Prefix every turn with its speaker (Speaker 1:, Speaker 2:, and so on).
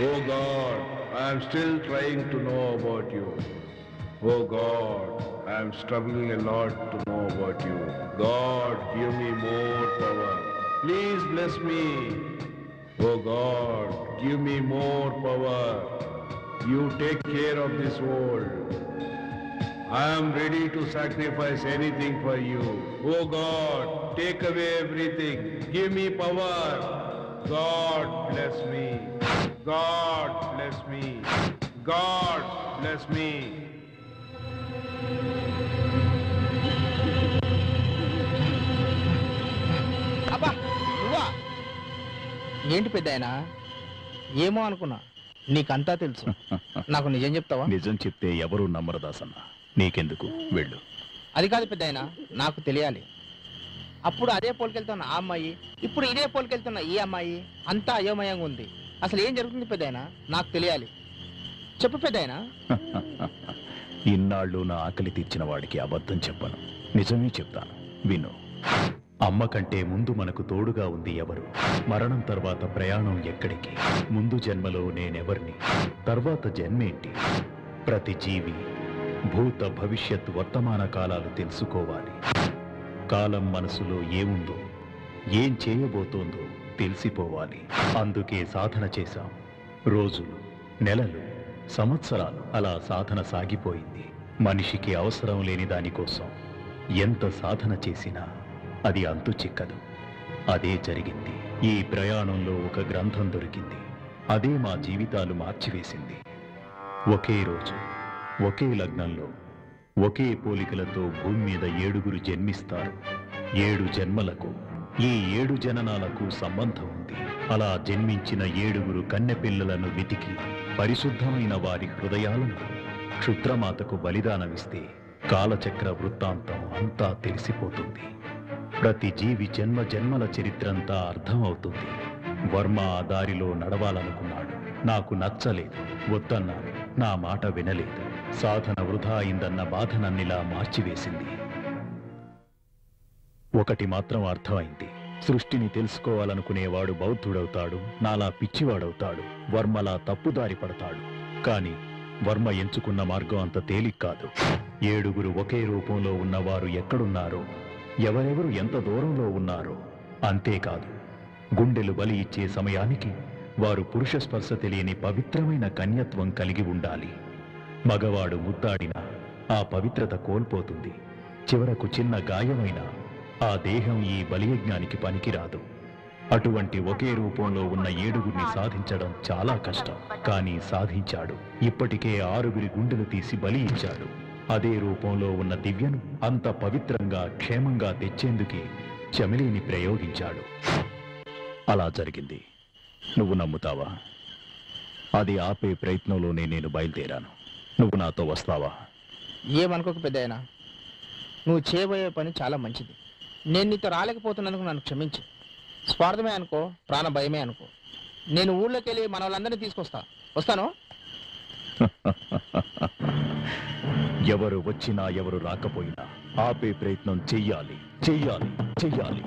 Speaker 1: Oh God, I am still trying to know about you. Oh God, I am struggling a lot to know about you. God, give me more power. Please bless me. Oh God, give me more power. You take care of this world. I am ready to sacrifice anything for you. Oh God, take away everything. Give me power. God bless me. God bless me. God bless me.
Speaker 2: అబ్బా నువ్వా? ఏంటి పెద్ద ఏమో అనుకున్నా. నీకంతా తెలుసు. నాకు నిజం చెప్తావా?
Speaker 3: నిజం చెప్తే ఎవరూ నమ్మరు దాసన్న. నీకెందుకు? వెళ్ళు.
Speaker 2: అది కాదు పెద్ద నాకు తెలియాలి. అప్పుడు అదే పోలికెళ్తున్న ఆ అమ్మాయి ఇప్పుడు ఇదే పోలికెళ్తున్న ఈ అమ్మాయి అంతా అయోమయంగా ఉంది. అసలు ఏం జరుగుతుంది పెద్ద నాకు తెలియాలి. చెప్పు పెద్ద
Speaker 3: ఇన్నాళ్ళు నా ఆకలి తీర్చిన వాడికి అబద్ధం చెప్పను. నిజమే చెప్తాను. విను. అమ్మ కంటే ముందు మనకు తోడుగా ఉంది ఎవరు? మరణం తర్వాత ప్రయాణం ఎక్కడికి? ముందు జన్మలో నేనెవరిని? తర్వాత జన్మేంటి? ప్రతి జీవి భూత భవిష్యత్ వర్తమాన కాలాలు తెలుసుకోవాలి. కాలం మనసులో ఏముందో ఏం చేయబోతోందో తెలిసిపోవాలి. అందుకే సాధన చేశాం. రోజులు నెలలు సంవత్సరాలు అలా సాధన సాగిపోయింది. మనిషికి అవసరం లేని దానికోసం ఎంత సాధన చేసినా అది అంతు చిక్కదు. అదే జరిగింది. ఈ ప్రయాణంలో ఒక గ్రంథం దొరికింది. అదే మా జీవితాలు మార్చివేసింది. ఒకే రోజు ఒకే లగ్నంలో ఒకే పోలికలతో భూమి మీద ఏడుగురు జన్మిస్తారు. ఏడు జన్మలకు ఈ ఏడు జననాలకు సంబంధం ఉంది. అలా జన్మించిన ఏడుగురు కన్నెపిల్లలను వెతికి పరిశుద్ధమైన వారి హృదయాలను క్షుద్రమాతకు బలిదానమిస్తే కాలచక్ర వృత్తాంతం అంతా తెలిసిపోతుంది. ప్రతి జీవి జన్మ జన్మల చరిత్రంతా అర్థమవుతుంది. వర్మ ఆ దారిలో నడవాలనుకున్నాడు. నాకు నచ్చలేదు. వద్దన్నాడు. నా మాట వినలేదు. సాధన వృధా అయిందన్న బాధ నన్నిలా మార్చివేసింది. ఒకటి మాత్రం అర్థమైంది. సృష్టిని తెలుసుకోవాలనుకునేవాడు బౌద్ధుడవుతాడు నాలా పిచ్చివాడవుతాడు వర్మలా తప్పుదారి పడతాడు. కాని వర్మ ఎంచుకున్న మార్గం అంత తేలిక్ కాదు. ఏడుగురు ఒకే రూపంలో ఉన్నవారు ఎక్కడున్నారో ఎవరెవరు ఎంత దూరంలో ఉన్నారో అంతేకాదు. గుండెలు బలి ఇచ్చే సమయానికి వారు పురుష స్పర్శ తెలియని పవిత్రమైన కన్యత్వం కలిగి ఉండాలి. మగవాడు ముద్దాడినా ఆ పవిత్రత కోల్పోతుంది. చివరకు చిన్న గాయమైనా ఆ దేహం ఈ బలియజ్ఞానికి పనికిరాదు. అటువంటి ఒకే రూపంలో ఉన్న ఏడుగురిని సాధించడం చాలా కష్టం. కానీ సాధించాడు. ఇప్పటికే ఆరుగురి గుండెలు తీసి బలి ఇచ్చాడు. అదే రూపంలో ఉన్న దివ్యను అంత పవిత్రంగా క్షేమంగా తెచ్చేందుకే చమిలీని ప్రయోగించాడు. అలా జరిగింది. నువ్వు నమ్ముతావా? అది ఆపే ప్రయత్నంలోనే నేను బయలుదేరాను. నువ్వు నాతో వస్తావా?
Speaker 2: ఏమనుకోక పెద్ద నువ్వు చేయబోయే పని చాలా మంచిది. నేను నీతో రాలేకపోతున్నందుకు నన్ను క్షమించు. స్వార్థమే అనుకో ప్రాణ భయమే అనుకో. నేను ఊళ్ళోకి వెళ్ళి మన వాళ్ళందరినీ తీసుకొస్తా. వస్తాను?
Speaker 3: ఎవరు వచ్చినా ఎవరు రాకపోయినా ఆపే ప్రయత్నం చెయ్యాలి చెయ్యాలి చెయ్యాలి.